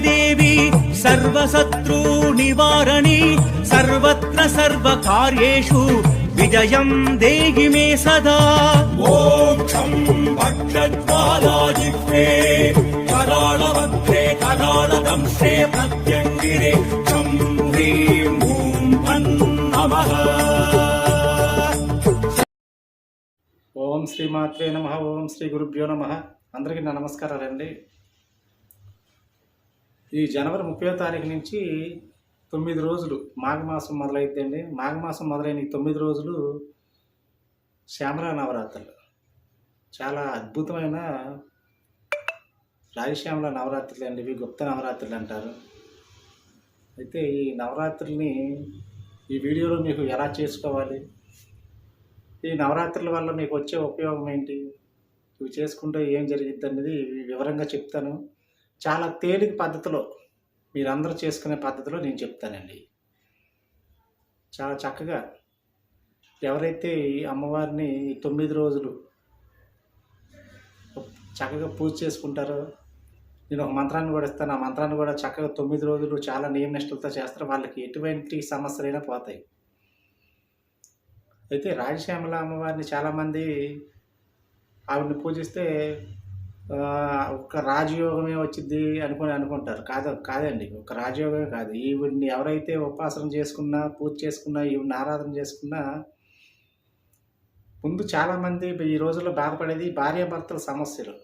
దేవి సర్వశత్రూ నివారణి సర్వత్ర సర్వకార్యేషు విజయం దేహి మే సదా. మోక్షం భక్షజ్వాలాజిహ్వే కరాళభద్రే కరాళదంశ్రే ప్రత్యంగిరే క్షం హ్రీం భూం ఫన్ నమః. ఓం శ్రీ మాత్రే నమ ఓం శ్రీ గురుభ్యో నమ. అందరికీ నా నమస్కారాలండి. ఈ జనవరి ముప్పై తారీఖు నుంచి తొమ్మిది రోజులు మాఘమాసం మొదలైద్దండి. మాఘమాసం మొదలైన ఈ తొమ్మిది రోజులు శ్యామలా నవరాత్రులు. చాలా అద్భుతమైన రాజశ్యామల నవరాత్రులు అండి ఇవి గుప్త నవరాత్రులు అంటారు. అయితే ఈ నవరాత్రుల్ని ఈ వీడియోలో మీకు ఎలా చేసుకోవాలి? ఈ నవరాత్రుల వల్ల మీకు వచ్చే ఉపయోగం ఏంటి? ఇవి చేసుకుంటే ఏం జరిగిద్ది అనేది వివరంగా చెప్తాను. చాలా తేలిక పద్ధతిలో మీరందరూ చేసుకునే పద్ధతిలో నేను చెప్తానండి. చాలా చక్కగా ఎవరైతే ఈ అమ్మవారిని తొమ్మిది రోజులు చక్కగా పూజ చేసుకుంటారో నేను ఒక మంత్రాన్ని కూడా ఇస్తాను ఆ మంత్రాన్ని కూడా చక్కగా తొమ్మిది రోజులు చాలా నియమ నిష్ఠలతో చేస్తారు. వాళ్ళకి ఎటువంటి సమస్యలైనా పోతాయి. అయితే రాజశ్యామల అమ్మవారిని చాలామంది ఆవిడని పూజిస్తే ఒక రాజయోగమే వచ్చింది అనుకుని అనుకుంటారు. కాదు కాదండి ఒక రాజయోగమే కాదు. ఈవిడ్ని ఎవరైతే ఉపాసన చేసుకున్నా పూజ చేసుకున్నా ఈవిడిని ఆరాధన చేసుకున్నా ముందు చాలామంది ఈ రోజుల్లో బాధపడేది భార్యాభర్తల సమస్యలు.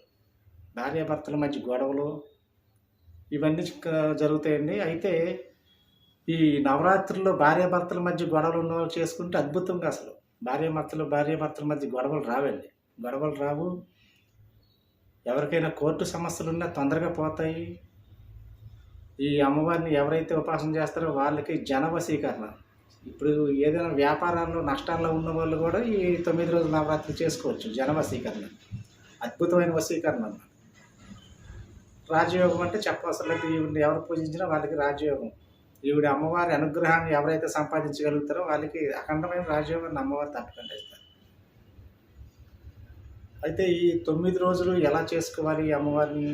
భార్యాభర్తల మధ్య గొడవలు ఇవన్నీ జరుగుతాయండి. అయితే ఈ నవరాత్రుల్లో భార్యాభర్తల మధ్య గొడవలు ఉన్న వాళ్ళు చేసుకుంటే అద్భుతంగా అసలు. భార్యాభర్తలు భార్యాభర్తల మధ్య గొడవలు రావండి. గొడవలు రావు. ఎవరికైనా కోర్టు సమస్యలున్నా తొందరగా పోతాయి. ఈ అమ్మవారిని ఎవరైతే ఉపాసన చేస్తారో వాళ్ళకి జనవశీకరణ ఇప్పుడు ఏదైనా వ్యాపారాల్లో నష్టాల్లో ఉన్న వాళ్ళు కూడా ఈ తొమ్మిది రోజుల నవరాత్రి చేసుకోవచ్చు జనవశీకరణ అద్భుతమైన వశీకరణ అన్నమాట. రాజయోగం అంటే చెప్పవసరం లేదు. ఈవిడిని ఎవరు పూజించినా వాళ్ళకి రాజయోగం. ఈవిడ అమ్మవారి అనుగ్రహాన్ని ఎవరైతే సంపాదించగలుగుతారో వాళ్ళకి అఖండమైన రాజయోగాన్ని అమ్మవారు తప్పకుండా అయితే ఈ తొమ్మిది రోజులు ఎలా చేసుకోవాలి అమ్మవారిని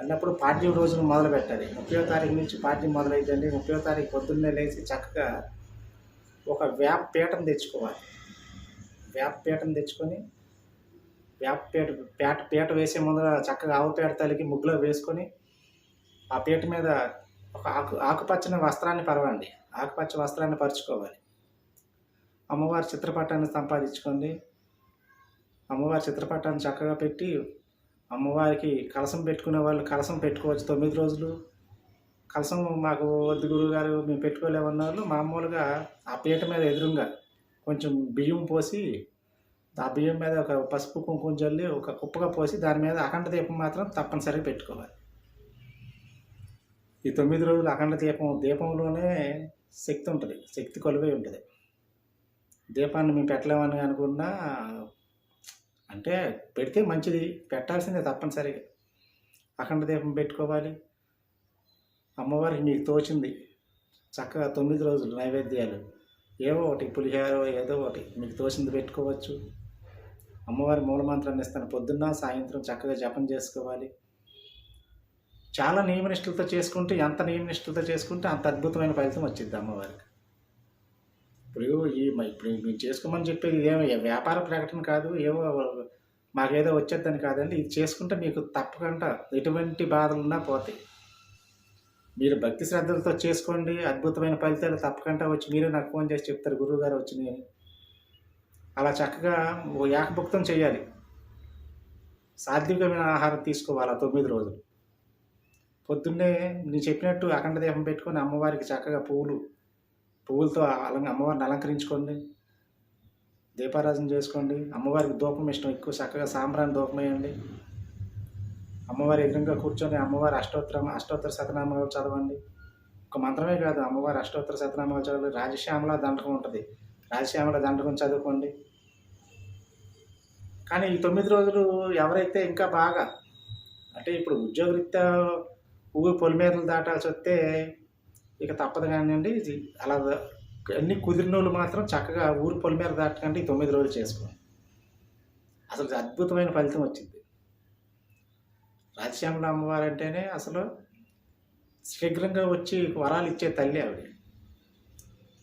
అన్నప్పుడు పాడ్యం రోజును మొదలు పెట్టాలి ముప్పై తారీఖు నుంచి పాడ్యం మొదలైందండి. ముప్పై తారీఖు పొద్దున్నే లేచి చక్కగా ఒక వేప పీటను తెచ్చుకోవాలి. వేప పీటను తెచ్చుకొని వేప పీట పీట పీట వేసే ముందర చక్కగా ఆవు పీట తలికి ముగ్గులో వేసుకొని ఆ పీట మీద ఒక ఆకు ఆకుపచ్చని వస్త్రాన్ని పరవండి. ఆకుపచ్చ వస్త్రాన్ని పరుచుకోవాలి. అమ్మవారి చిత్రపటాన్ని సంపాదించుకోండి. అమ్మవారి చిత్రపటాన్ని చక్కగా పెట్టి అమ్మవారికి కలసం పెట్టుకునే వాళ్ళు కలసం పెట్టుకోవచ్చు. తొమ్మిది రోజులు కలసం మాకు వద్దు గురువు గారు మేము పెట్టుకోలేమన్న వాళ్ళు మామూలుగా ఆ పీట మీద ఎదురుగా కొంచెం బియ్యం పోసి ఆ బియ్యం మీద ఒక పసుపు కుంకుమ జల్లి ఒక కుప్పగా పోసి దాని మీద అఖండ దీపం మాత్రం తప్పనిసరిగా పెట్టుకోవాలి. ఈ తొమ్మిది రోజులు అఖండ దీపం దీపంలోనే శక్తి ఉంటుంది. శక్తి కొలువై ఉంటుంది. దీపాన్ని మేము పెట్టలేమని అనుకున్నా అంటే పెడితే మంచిది పెట్టాల్సిందే తప్పనిసరిగా. అఖండ దీపం పెట్టుకోవాలి. అమ్మవారికి మీకు తోచింది. చక్కగా తొమ్మిది రోజులు నైవేద్యాలు. ఏవో ఒకటి పులిహార ఏదో ఒకటి మీకు తోచింది పెట్టుకోవచ్చు. అమ్మవారి మూలమంత్రాన్ని ఇస్తాను. పొద్దున్న సాయంత్రం చక్కగా జపం చేసుకోవాలి. చాలా నియమనిష్ఠులతో చేసుకుంటే ఎంత నియమనిష్ఠులతో చేసుకుంటే అంత అద్భుతమైన ఫలితం వచ్చింది అమ్మవారికి. ఇప్పుడు ఈ మ- ఇప్పుడు మేము చేసుకోమని చెప్పేది ఇదేమో వ్యాపార ప్రకటన కాదు ఏవో మాకేదో వచ్చేద్దని కాదండి. ఇది చేసుకుంటే మీకు తప్పకుండా ఎటువంటి బాధలున్నా పోతాయి. మీరు భక్తి శ్రద్ధలతో చేసుకోండి అద్భుతమైన ఫలితాలు తప్పకుండా వచ్చి మీరే నాకు ఫోన్ చేసి చెప్తారు గురువుగారు గారు అని. అలా చక్కగా ఓ ఏకభుక్తం చేయాలి. సాత్వికమైన ఆహారం తీసుకోవాలి ఆ తొమ్మిది రోజులు. పొద్దున్నే నేను చెప్పినట్టు అఖండ దీపం పెట్టుకొని అమ్మవారికి చక్కగా పువ్వులు పువ్వులతో అలంక అమ్మవారిని అలంకరించుకోండి. దీపారాధన చేసుకోండి. అమ్మవారికి ధూపం ఇష్టం ఎక్కువ. చక్కగా సాంబ్రాన్ని ధూపం వేయండి. అమ్మవారి ఎదురుగా కూర్చొని అమ్మవారి అష్టోత్తరం అష్టోత్తర శతనామాలు చదవండి. ఒక మంత్రమే కాదు అమ్మవారి అష్టోత్తర శతనామాలు చదవండి. రాజశ్యామల దండకం ఉంటుంది. రాజశ్యామల దండకం చదువుకోండి. కానీ ఈ తొమ్మిది రోజులు ఎవరైతే ఇంకా బాగా అంటే ఇప్పుడు ఉద్యోగరీత్యా ఊరు పొలిమేరలు దాటాల్సి వస్తే ఇక తప్పదు కానివ్వండి ఇది అలా అన్ని కుదిరిన వాళ్ళు మాత్రం చక్కగా ఊరు పొలిమేర దాటకంటే ఈ తొమ్మిది రోజులు చేసుకోండి. అసలు అద్భుతమైన ఫలితం వచ్చింది. రాజశ్యామల అమ్మవారు అంటేనే అసలు శీఘ్రంగా వచ్చి వరాలు ఇచ్చే తల్లి ఆవిడ.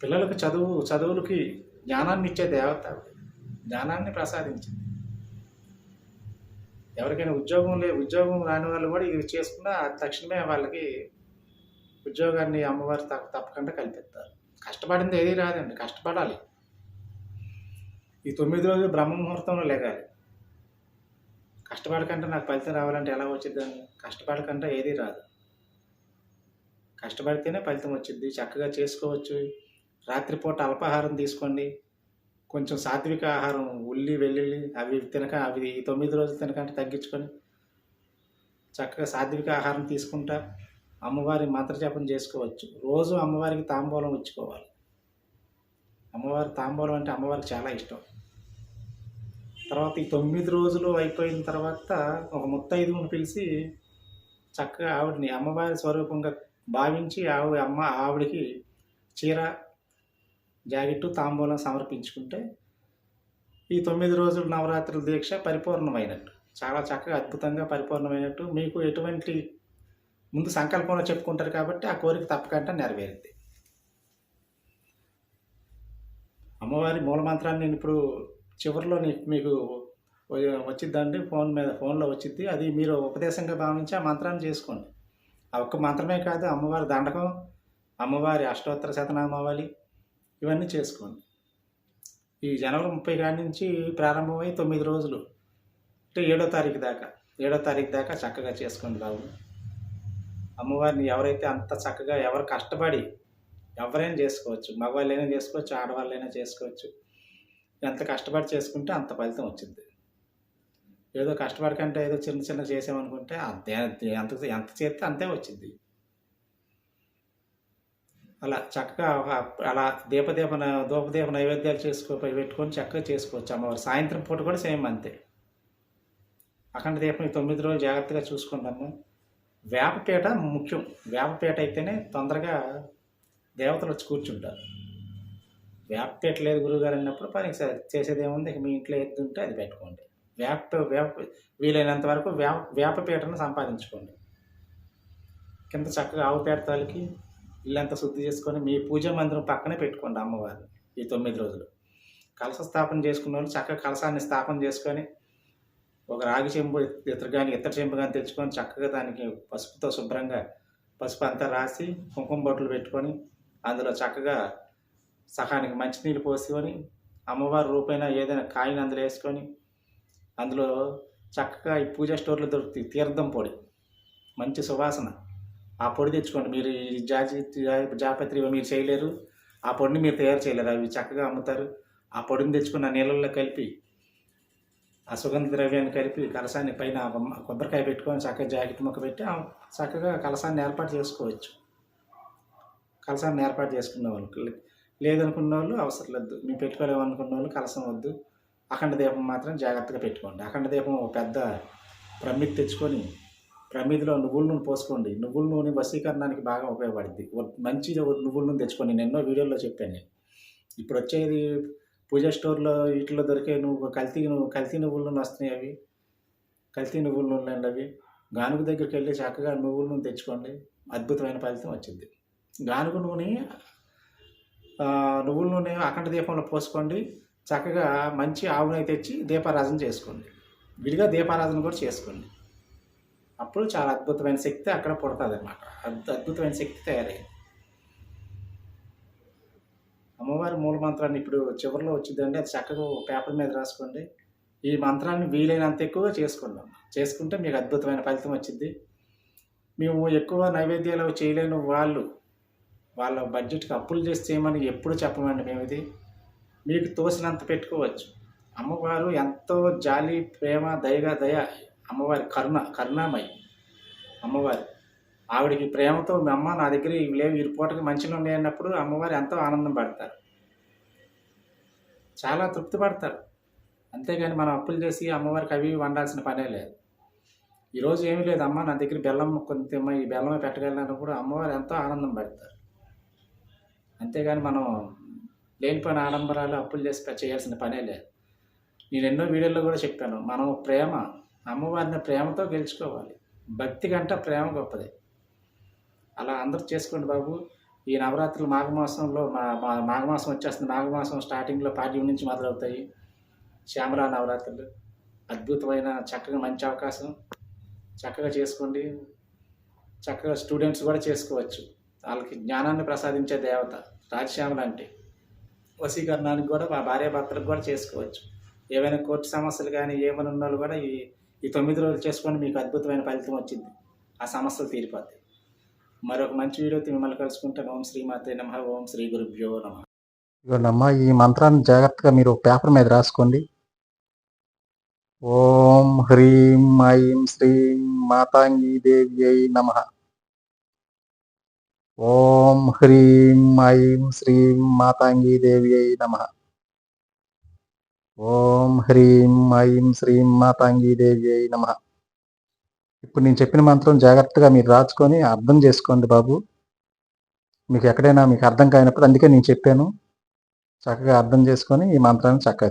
పిల్లలకు చదువు చదువులకి జ్ఞానాన్ని ఇచ్చే దేవత ఆవిడ. జ్ఞానాన్ని ప్రసాదించింది. ఎవరికైనా ఉద్యోగం లే ఉద్యోగం రాని వాళ్ళు కూడా ఇది చేసుకున్న తక్షణమే వాళ్ళకి ఉద్యోగాన్ని అమ్మవారు తప్ప తప్పకుండా కల్పిస్తారు. కష్టపడింది ఏది రాదండి కష్టపడాలి. ఈ తొమ్మిది రోజులు బ్రహ్మ ముహూర్తంలో లేగాలి. కష్టపడకంటే నాకు ఫలితం రావాలంటే ఎలా వచ్చిందని కష్టపడకంటే ఏది రాదు. కష్టపడితేనే ఫలితం వచ్చింది చక్కగా చేసుకోవచ్చు. రాత్రిపూట అల్పాహారం తీసుకోండి. కొంచెం సాత్విక ఆహారం ఉల్లి వెల్లుల్లి అవి తినక అవి ఈ తొమ్మిది రోజులు తినకంటే తగ్గించుకొని చక్కగా సాత్విక ఆహారం తీసుకుంటా. అమ్మవారి మంత్రజపం చేసుకోవచ్చు. రోజు అమ్మవారికి తాంబూలం ఇచ్చుకోవాలి. అమ్మవారి తాంబూలం అంటే అమ్మవారికి చాలా ఇష్టం. తర్వాత ఈ తొమ్మిది రోజులు అయిపోయిన తర్వాత ఒక ముత్తైదువుని పిలిచి చక్కగా ఆవిడని అమ్మవారి స్వరూపంగా భావించి ఆవిడ అమ్మ ఆవిడకి చీర జాకెట్టు తాంబూలం సమర్పించుకుంటే ఈ తొమ్మిది రోజుల నవరాత్రుల దీక్ష పరిపూర్ణమైనట్టు. చాలా చక్కగా అద్భుతంగా పరిపూర్ణమైనట్టు. మీకు ఎటువంటి ముందు సంకల్పంలో చెప్పుకుంటారు కాబట్టి ఆ కోరిక తప్పకుండా నెరవేరుద్ది అమ్మవారి మూలమంత్రాన్ని నేను ఇప్పుడు చివరిలో మీకు వచ్చిద్దండి ఫోన్ మీద ఫోన్లో వచ్చిద్ది. అది మీరు ఉపదేశంగా భావించి ఆ మంత్రాన్ని చేసుకోండి. ఆ ఒక్క మంత్రమే కాదు అమ్మవారి దండకం అమ్మవారి అష్టోత్తర శతనామావళి ఇవన్నీ చేసుకోండి. ఈ జనవరి ముప్పై కాడి నుంచి ప్రారంభమై తొమ్మిది రోజులు. అంటే ఏడో తారీఖు దాకా ఏడో తారీఖు దాకా చక్కగా చేసుకోండి బాబు. అమ్మవారిని ఎవరైతే అంత చక్కగా ఎవరు కష్టపడి ఎవరైనా చేసుకోవచ్చు మగవాళ్ళైనా చేసుకోవచ్చు ఆడవాళ్ళైనా చేసుకోవచ్చు. ఎంత కష్టపడి చేసుకుంటే అంత ఫలితం వచ్చింది. ఏదో కష్టపడికంటే ఏదో చిన్న చిన్న చేసామనుకుంటే అంతే ఎంత ఎంత చేస్తే అంతే వచ్చింది. అలా చక్కగా అలా దీపదీప దూపదీప నైవేద్యాలు చేసుకో పెట్టుకొని చక్కగా చేసుకోవచ్చు అమ్మవారు. సాయంత్రం పూట కూడా సేమ్ అంతే. అఖండ దీపం తొమ్మిది రోజులు జాగ్రత్తగా చూసుకుంటాము వేపపీట ముఖ్యం. వేపపీట అయితేనే తొందరగా దేవతలు వచ్చి కూర్చుంటారు. వేపపీట లేదు గురువుగారు అన్నప్పుడు పని చేసేదేముంది? చేసేది ఏముంది ఇక మీ ఇంట్లో ఎద్దు ఉంటే అది పెట్టుకోండి. వేప వేప వీలైనంత వరకు వేప వేపపీటను సంపాదించుకోండి. కింద చక్కగా ఆవు పేట తాలికి ఇల్లంతా శుద్ధి చేసుకొని మీ పూజా మందిరం పక్కనే పెట్టుకోండి అమ్మవారిని ఈ తొమ్మిది రోజులు. కలశ స్థాపన చేసుకున్న వాళ్ళు చక్కగా కలశాన్ని స్థాపన చేసుకొని ఒక రాగి చెంబు ఇతరు కానీ ఇతర చెంబు కానీ తెచ్చుకొని చక్కగా దానికి పసుపుతో శుభ్రంగా పసుపు అంతా రాసి కుంకుమ బొట్లు పెట్టుకొని అందులో చక్కగా సహానికి మంచినీళ్ళు పోసుకొని అమ్మవారి రూపైన ఏదైనా కాయని అందులో వేసుకొని అందులో చక్కగా ఈ పూజా స్టోర్లో దొరుకుతాయి. తీర్థం పొడి. మంచి సువాసన. ఆ పొడి తెచ్చుకోండి. మీరు ఈ జాజి జాపత్రి మీరు చేయలేరు. ఆ పొడిని మీరు తయారు చేయలేరు. అవి చక్కగా అమ్ముతారు. ఆ పొడిని తెచ్చుకున్న నీళ్ళల్లో కలిపి ఆ సుగంధ ద్రవ్యాన్ని కలిపి కలసాన్ని పైన కొబ్బరికాయ పెట్టుకొని చక్కగా జాకెట్ ముక్క పెట్టి చక్కగా కలసాన్ని ఏర్పాటు చేసుకోవచ్చు. కలసాన్ని ఏర్పాటు చేసుకున్న వాళ్ళు. లేదనుకున్న వాళ్ళు అవసరం లేదు. మేము పెట్టుకోలేమనుకున్న వాళ్ళు కలసం వద్దు. అఖండ దీపం మాత్రం జాగ్రత్తగా పెట్టుకోండి. అఖండ దీపం ఒక పెద్ద ప్రమిది తెచ్చుకొని ప్రమిదిలో నువ్వుల నూనె పోసుకోండి. నువ్వుల నూనె వశీకరణానికి బాగా ఉపయోగపడుద్ది. ఓ- మంచి నువ్వుల నూనె తెచ్చుకోండి. నేను ఎన్నో వీడియోలో చెప్పాను నేను. ఇప్పుడు వచ్చేది పూజా స్టోర్లో వీటిలో దొరికే నువ్వు కల్తీ నువ్వు కల్తీ నువ్వుల నూనె వస్తున్నాయి అవి. కల్తీ నువ్వుల నూనె అండి అవి. గానుగ దగ్గరికి వెళ్ళి చక్కగా నువ్వుల నూనె తెచ్చుకోండి. అద్భుతమైన ఫలితం వచ్చింది. గానుగ నూనె నువ్వుల నూనె అఖండ దీపంలో పోసుకోండి. చక్కగా మంచి ఆవునై తెచ్చి దీపారాధన చేసుకోండి. విడిగా దీపారాధన కూడా చేసుకోండి. అప్పుడు చాలా అద్భుతమైన శక్తి అక్కడ పుడుతుంది అన్నమాట అద్భుతమైన శక్తి తయారయ్యింది అమ్మవారి మూల మంత్రాన్ని ఇప్పుడు చివరిలో వచ్చిందండి. అది చక్కగా పేపర్ మీద రాసుకోండి. ఈ మంత్రాన్ని వీలైనంత ఎక్కువ చేసుకుందాం. చేసుకుంటే మీకు అద్భుతమైన ఫలితం వచ్చింది. మేము ఎక్కువ నైవేద్యాలు చేయలేని వాళ్ళు వాళ్ళ బడ్జెట్కి అప్పులు చేసి చేయమని ఎప్పుడు చెప్పమండి మేము ఇది మీకు తోసినంత పెట్టుకోవచ్చు. అమ్మవారు ఎంతో జాలి ప్రేమ దయగా దయ అమ్మవారి కరుణ కరుణామయి అమ్మవారి. ఆవిడకి ప్రేమతో మీ అమ్మ నా దగ్గర ఇవి లేవు ఇరుపోటకి మంచిగా ఉన్నాయి అన్నప్పుడు అమ్మవారు ఎంతో ఆనందం పడతారు. చాలా తృప్తి పడతారు అంతేగాని మనం అప్పులు చేసి అమ్మవారికి అవి వండాల్సిన పనే లేదు. ఈరోజు ఏమీ లేదు అమ్మ నా దగ్గర బెల్లం కొంత ఈ బెల్లమే కూడా అమ్మవారు ఎంతో ఆనందం పడతారు. అంతేగాని మనం లేనిపోయిన ఆడంబరాలు అప్పులు చేసి చేయాల్సిన పనే లేదు. నేను ఎన్నో వీడియోల్లో కూడా చెప్పాను మనం ప్రేమ అమ్మవారిని ప్రేమతో గెలుచుకోవాలి. భక్తి కంటే ప్రేమ గొప్పది. అలా అందరూ చేసుకోండి బాబు. ఈ నవరాత్రులు మాఘమాసంలో మా మా మాఘమాసం వచ్చేస్తుంది. మాఘమాసం స్టార్టింగ్లో పాడ్యం నుంచి మొదలవుతాయి. శ్యామలా నవరాత్రులు. అద్భుతమైన చక్కగా మంచి అవకాశం. చక్కగా చేసుకోండి. చక్కగా స్టూడెంట్స్ కూడా చేసుకోవచ్చు. వాళ్ళకి జ్ఞానాన్ని ప్రసాదించే దేవత రాజశ్యామల అంటే. వశీకరణానికి కూడా మా భార్య భర్తలకు కూడా చేసుకోవచ్చు. ఏవైనా కోర్టు సమస్యలు కానీ ఏమైనా ఉన్న కూడా ఈ ఈ తొమ్మిది రోజులు చేసుకోండి. మీకు అద్భుతమైన ఫలితం వచ్చింది. ఆ సమస్యలు తీరిపోతాయి. మరొక మంచి వీడియోతో మిమ్మల్ని కలుసుకుంటాను. ఓం శ్రీమాతే నమ. ఓం శ్రీ గురుభ్యో నమ. ఇదిగోండమ్మా ఈ మంత్రాన్ని జాగ్రత్తగా మీరు పేపర్ మీద రాసుకోండి. ఓం హ్రీం ఐం శ్రీం మాతాంగీ దేవి అయి నమ. ఓం హ్రీం ఐం శ్రీం మాతాంగీ దేవి అయి నమ. ఓం హ్రీం ఐం శ్రీం మాతాంగీ దేవి అయి నమ. ఇప్పుడు నేను చెప్పిన మంత్రం జాగ్రత్తగా మీరు రాసుకొని అర్థం చేసుకోండి బాబు. మీకు ఎక్కడైనా మీకు అర్థం కానప్పుడు అందుకే నేను చెప్పాను. చక్కగా అర్థం చేసుకొని ఈ మంత్రాన్ని చక్కగా